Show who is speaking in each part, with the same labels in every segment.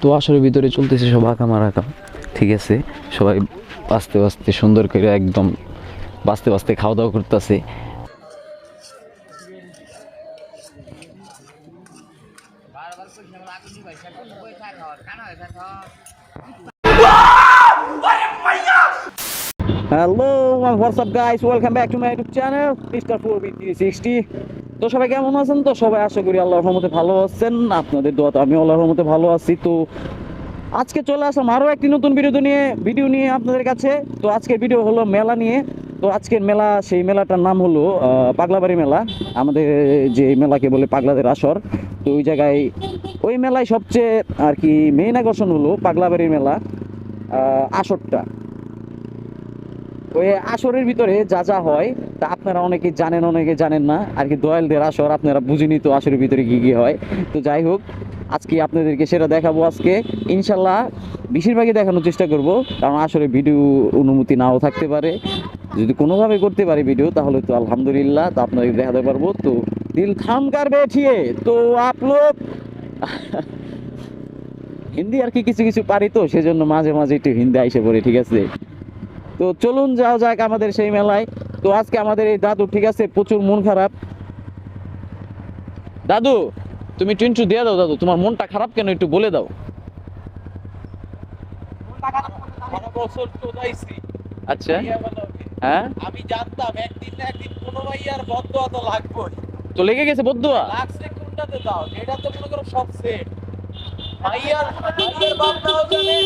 Speaker 1: তো আসলে ভিতরে চলতেছে সব আঁকা মারা কাম ঠিক আছে? সবাই বাঁচতে বাঁচতে সুন্দর করে একদম বাঁচতে বাঁচতে খাওয়া দাওয়া করতেছে। WhatsApp guys welcome back to my YouTube channel mister four B three sixty তো সবাই কেমন আছেন? তো সবাই আশা করি আল্লাহর রহমতে ভালো আছেন। আপনাদের দোয়া তো আমি আল্লাহর রহমতে ভালো আছি। তো আজকে চলে আসলাম আরও একটি নতুন ভিডিও নিয়ে ভিডিও নিয়ে আপনাদের কাছে। তো আজকের ভিডিও হলো মেলা নিয়ে। তো আজকের মেলা, সেই মেলাটার নাম হলো পাগলাবাড়ি মেলা। আমাদের যে মেলাকে বলে পাগলাদের আসর। তো ওই জায়গায়, ওই মেলায় সবচেয়ে আর কি মেইন আকর্ষণ হলো পাগলাবাড়ি মেলা আসরটা। ওই আসরের ভিতরে যা যা হয়, তা আপনারা অনেকে জানেন অনেকে জানেন না। আর কি দয়ালদের আসর, আপনারা বুঝিনি তো আসরের ভিতরে কি কি হয়। তো যাই হোক, আজকে আপনাদেরকে সেটা দেখাবো আজকে। ইনশাল্লাহ বেশিরভাগই দেখানোর চেষ্টা করব, কারণ আসলে ভিডিও অনুমতি নাও থাকতে পারে। যদি কোনোভাবে করতে পারি ভিডিও, তাহলে তো আলহামদুলিল্লাহ, তো আপনাদের দেখাতে পারব। তো দিল থাম কার বেঠিয়ে, তো আপ লোক। হিন্দি আর কি কিছু কিছু পারি তো, সেজন্য মাঝে মাঝে একটু হিন্দি আইসে পড়ে, ঠিক আছে? তো চলুন যাও যাক আমাদের সেই মেলায়। তো আজকে আমাদের এই দাদু ঠিক আছে? প্রচুর মন খারাপ। দাদু তুমি টিন্টু দিয়ে দাও দাদু তোমার মনটা খারাপ কেন একটু বলে দাও। আচ্ছা। হ্যাঁ?
Speaker 2: আমি জানতাম একদিন না একদিন কোনো বদ্ধ তো
Speaker 1: লেগে গেছে বদুয়া?
Speaker 2: লাগছে কোনটাতে দাও? যেটা তো মনে করো সব সেট। ভাইয়ার ভাইয়ার বাপটাও জানে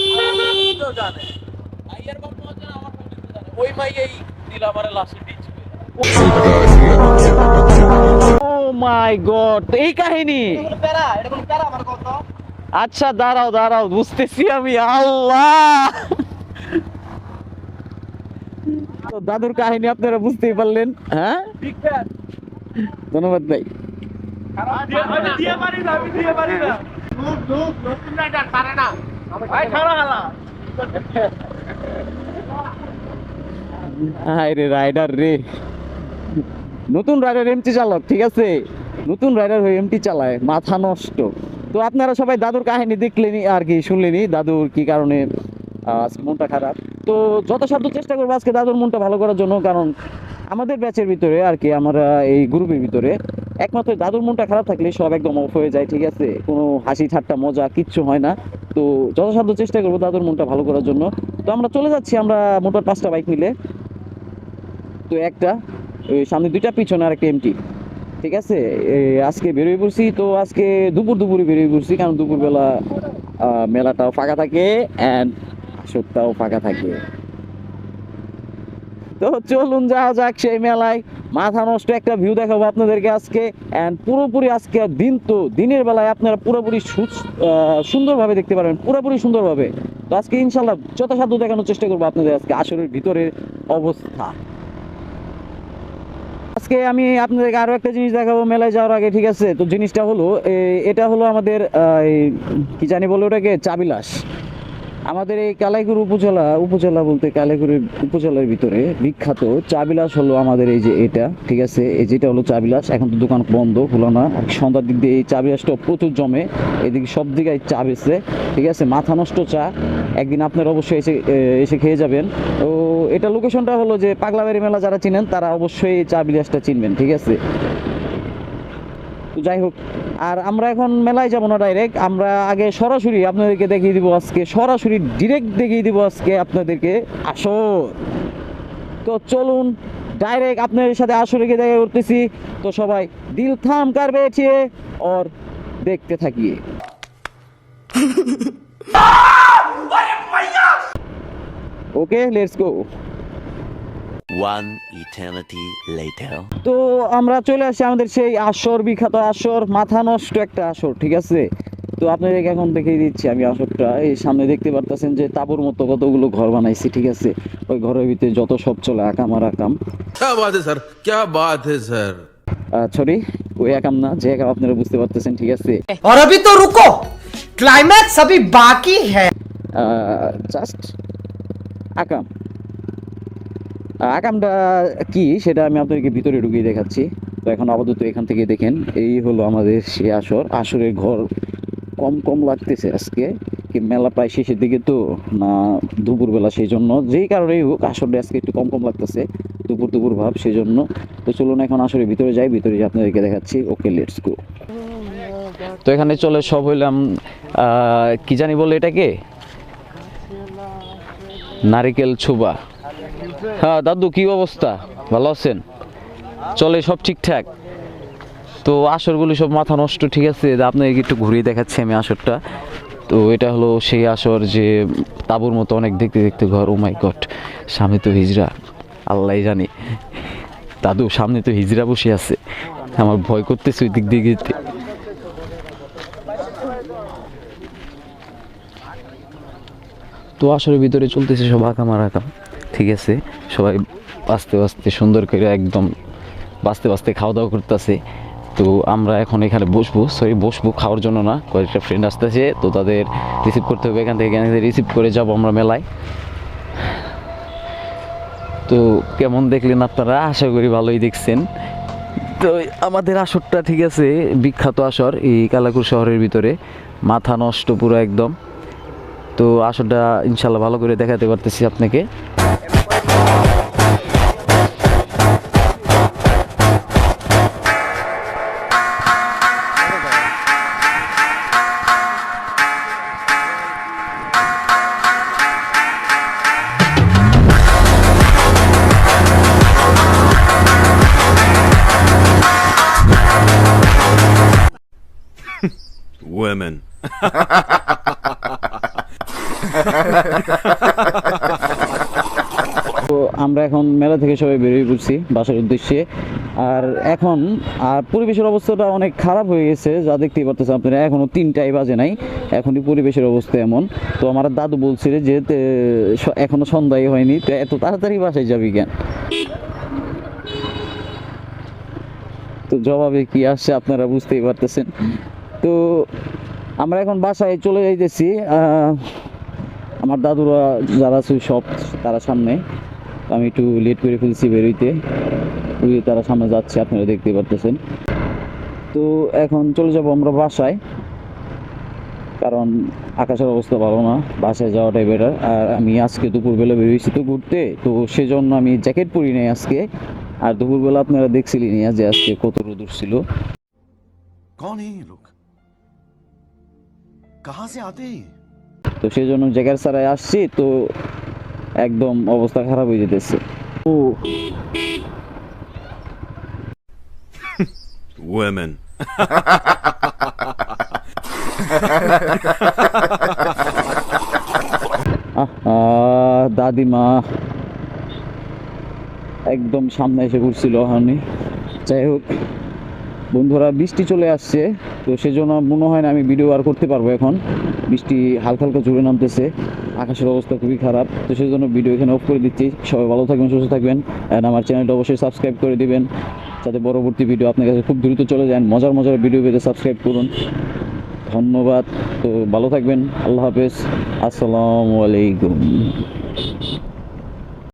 Speaker 2: ভাইয়ার জানে আমার ফ্যামিলিতেও জানে ওই মাইয়াই লাশে
Speaker 1: ও মাই গড এই কাহিনী?
Speaker 2: প্যারা এটা কোনো প্যারা আমার কথা
Speaker 1: আচ্ছা দাঁড়াও দাঁড়াও বুঝতেছি আমি আল্লাহ। তো দাদুর কাহিনী আপনারা বুঝতেই পারলেন হ্যাঁ? ধন্যবাদ ভাই।
Speaker 2: না
Speaker 1: হায় রে রাইডার রে। নতুন রাইডার এমটি চালক ঠিক আছে? নতুন রাইডার হয়ে এমটি চালায়, মাথা নষ্ট। তো আপনারা সবাই দাদুর কাহিনী দেখলেনি আর কি, শুনলেনি? দাদুর কি কারণে মনটা খারাপ? তো যথাসাধ্য চেষ্টা করব আজকে দাদুর মনটা ভালো করার জন্য, কারণ আমাদের ব্যাচের ভিতরে আর কি, আমরা এই গ্রুপের ভিতরে একমাত্র দাদুর মনটা খারাপ থাকলে সব একদম অফ হয়ে যায়, ঠিক আছে? কোনো হাসি ঠাট্টা, মজা, কিচ্ছু হয় না। তো যথাসাধ্য চেষ্টা করব দাদুর মনটা ভালো করার জন্য। তো আমরা চলে যাচ্ছি, আমরা মোটর পাঁচটা বাইক মিলে। তো একটা সামনে দুইটা, পিছনে আর একটা এমটি ঠিক আছে? আজকে বেরোয় পড়ছি, তো আজকে দুপুর দুপুরে বেরোয় পড়ছি, কারণ দুপুরবেলা মেলাটাও ফাঁকা থাকে অ্যান্ড আসরটাও ফাঁকা থাকে। তো চলুন যাওয়া যাক সেই মেলায়। মাথা নষ্ট একটা ভিউ দেখাবো আপনাদেরকে আজকে। অ্যান্ড পুরোপুরি আজকে দিন তো, দিনের বেলায় আপনারা পুরোপুরি সুন্দরভাবে দেখতে পারবেন, পুরোপুরি সুন্দরভাবে। তো আজকে ইনশাল্লাহ যথাসাধ্য দেখানোর চেষ্টা করব আপনাদের আজকে আসরের ভিতরের অবস্থা। আজকে আমি আপনাদেরকে আরও একটা জিনিস দেখাবো, মেলায় যাওয়ার আগে, ঠিক আছে? তো জিনিসটা হলো এটা হলো আমাদের কি জানি বলে ওটাকে, চাবিলাস। আমাদের এই কালাইগুড়ি উপজেলা উপজেলা বলতে কালাইগুড়ি উপজেলার ভিতরে বিখ্যাত চাবিলাস হলো আমাদের এই যে এটা, ঠিক আছে? এই যেটা হলো চাবিলাস, এখন তো দোকান বন্ধ হলো না। সন্ধ্যার দিক দিয়ে এই চাবিলাসটা প্রচুর জমে, এদিকে সব দিকে চা বেচে, ঠিক আছে? মাথা নষ্ট চা, একদিন আপনার অবশ্যই এসে এসে খেয়ে যাবেন। তো এটা লোকেশনটা হলো যে পাগলাবাড়ি মেলা যারা চিনেন তারা অবশ্যই চা বিলাসটা চিনবেন ঠিক আছে? যাই হোক আর আমরা এখন মেলায় যাব না ডাইরেক্ট আমরা আগে সরাসরি আপনাদেরকে দেখিয়ে দিব আজকে সরাসরি ডিরেক্ট দেখিয়ে দিব আজকে আপনাদেরকে আসো তো চলুন ডাইরেক্ট আপনাদের সাথে আসরে গিয়ে দেখা করতেছি। তো সবাই দিল থাম কার বেঠিয়ে ওর দেখতে থাকি। Okay let's go
Speaker 3: One eternity later.
Speaker 1: তো আমরা চলে আসছি আমাদের সেই আসর বিখ্যাত আসর মাথা নষ্ট একটা আসর ঠিক আছে তো আপনাদেরকে এখন দেখিয়ে দিচ্ছি আমি আসরটা এই সামনে দেখতে পারতেছেন যে তাবুর মতো কতগুলো ঘর বানাইছি ঠিক আছে ওই ঘরের ভিতরে যত সব চলে আকাম আর আকাম
Speaker 4: क्या बात है सर क्या बात है सर
Speaker 1: সরি ওই একাম না যে একাম আপনারা বুঝতে পারতেছেন ঠিক আছে
Speaker 5: और अभी तो रुको क्लाइमैक्स अभी बाकी है
Speaker 1: জাস্ট আকাম আহ, আকামটা কি সেটা আমি আপনাদেরকে ভিতরে ঢুকিয়ে দেখাচ্ছি। তো এখন আপাতত এখান থেকে দেখেন, এই হলো আমাদের সে আসর। আসরের ঘর কম কম লাগতেছে আজকে, কি মেলা প্রায় শেষের দিকে তো, না দুপুরবেলা সেই জন্য যেই কারণেই হোক, আসরটা আজকে একটু কম কম লাগতেছে, দুপুর দুপুর ভাব সেই জন্য তো চলুন এখন আসলে ভিতরে যাই, ভিতরে যে আপনাদেরকে দেখাচ্ছি। ওকে লেটস গো তো এখানে চলে সব হইলাম কি জানি বলে এটাকে? নারিকেল ছোবা। হ্যাঁ দাদু, কি অবস্থা? ভালো আছেন? চলে সব ঠিকঠাক? তো আসরগুলি সব মাথা নষ্ট, ঠিক আছে? আপনাকে একটু ঘুরিয়ে দেখাচ্ছি আমি আসরটা। তো এটা হলো সেই আসর যে তাবুর মতো অনেক দেখতে দেখতে ঘর। ও মাই গড সামনে তো হিজড়া। আল্লাহ জানি। দাদু, সামনে তো হিজরা বসে আছে। আমার ভয় করতেছে ওই দিক দিয়ে তো আসরের ভিতরে চলতেছে সব আকাম আর আকাম ঠিক আছে, সবাই আস্তে আস্তে সুন্দর করে একদম বাঁচতে বাঁচতে খাওয়া দাওয়া করতেছে। তো আমরা এখন এখানে বসবো, সরি বসবো খাওয়ার জন্য না, কয়েকটা ফ্রেন্ড আসতেছে, তো তাদের রিসিভ করতে হবে, এখান থেকে এখান থেকে রিসিভ করে যাব আমরা মেলায়। তো কেমন দেখলেন আপনারা? আশা করি ভালোই দেখছেন। তো আমাদের আসরটা ঠিক আছে, বিখ্যাত আসর এই কালাকুর শহরের ভিতরে, মাথা নষ্ট পুরো একদম। তো আসরটা ইনশাল্লাহ ভালো করে দেখাতে পারতেছি আপনাকে।
Speaker 4: Women.
Speaker 1: তো আমরা এখন মেলা থেকে সবাই বেরিয়ে পড়ছি বাসার উদ্দেশ্যে। আর এখন আর পরিবেশের অবস্থাটা অনেক খারাপ হয়ে গেছে যা দেখতেই পারতেছেন আপনারা এখনও তিনটাই বাজে নাই এখনই পরিবেশের অবস্থা এমন। তো আমার দাদু বলছিল যে তে, স- এখনও সন্ধ্যায় হয়নি তো এত তাড়াতাড়ি বাসায় যাবি কেন? তো জবাবে কি আসছে আপনারা বুঝতেই পারতেছেন। তো আমরা এখন বাসায় চলে যাইতেছি আমার দাদুরা যারা আছে সব তারা সামনে। আমি একটু লেট করে ফেলছি বেরোইতে। ওই তারা সামনে যাচ্ছে, আপনারা দেখতে পারতেছেন। তো এখন চলে যাব আমরা বাসায়, কারণ আকাশের অবস্থা ভালো না, বাসায় যাওয়াটাই বেটার আর আমি আজকে দুপুরবেলা বেরিয়েছি তো ঘুরতে, তো সেজন্য আমি জ্যাকেট পরি নাই আজকে। আর দুপুরবেলা আপনারা দেখছিলেন যে আজকে কত রোদ
Speaker 6: উঠছিল। कहां से आते हैं ये?
Speaker 1: তো সেই জন্য জ্যাকেট ছাড়াই আসছি তো একদম অবস্থা খারাপ হয়ে যেতেছে ও
Speaker 4: Women.
Speaker 1: আহা, দাদিমা একদম সামনে এসে ঘুরছিল হানি যাই হোক বন্ধুরা, বৃষ্টি চলে আসছে, তো সেজন্য মনে হয় না আমি ভিডিও আর করতে পারব এখন। বৃষ্টি হালকা হালকা জুড়ে নামতেছে, আকাশের অবস্থা খুবই খারাপ, তো সেই জন্য ভিডিও এখানে অফ করে দিচ্ছি। সবাই ভালো থাকবেন, সুস্থ থাকবেন অ্যান্ড আমার চ্যানেলটা অবশ্যই সাবস্ক্রাইব করে দিবেন, যাতে পরবর্তী ভিডিও আপনার কাছে খুব দ্রুত চলে যান মজার মজার ভিডিও পেতে সাবস্ক্রাইব করুন। ধন্যবাদ, তো ভালো থাকবেন, আল্লাহ হাফেজ, আসসালামু আলাইকুম।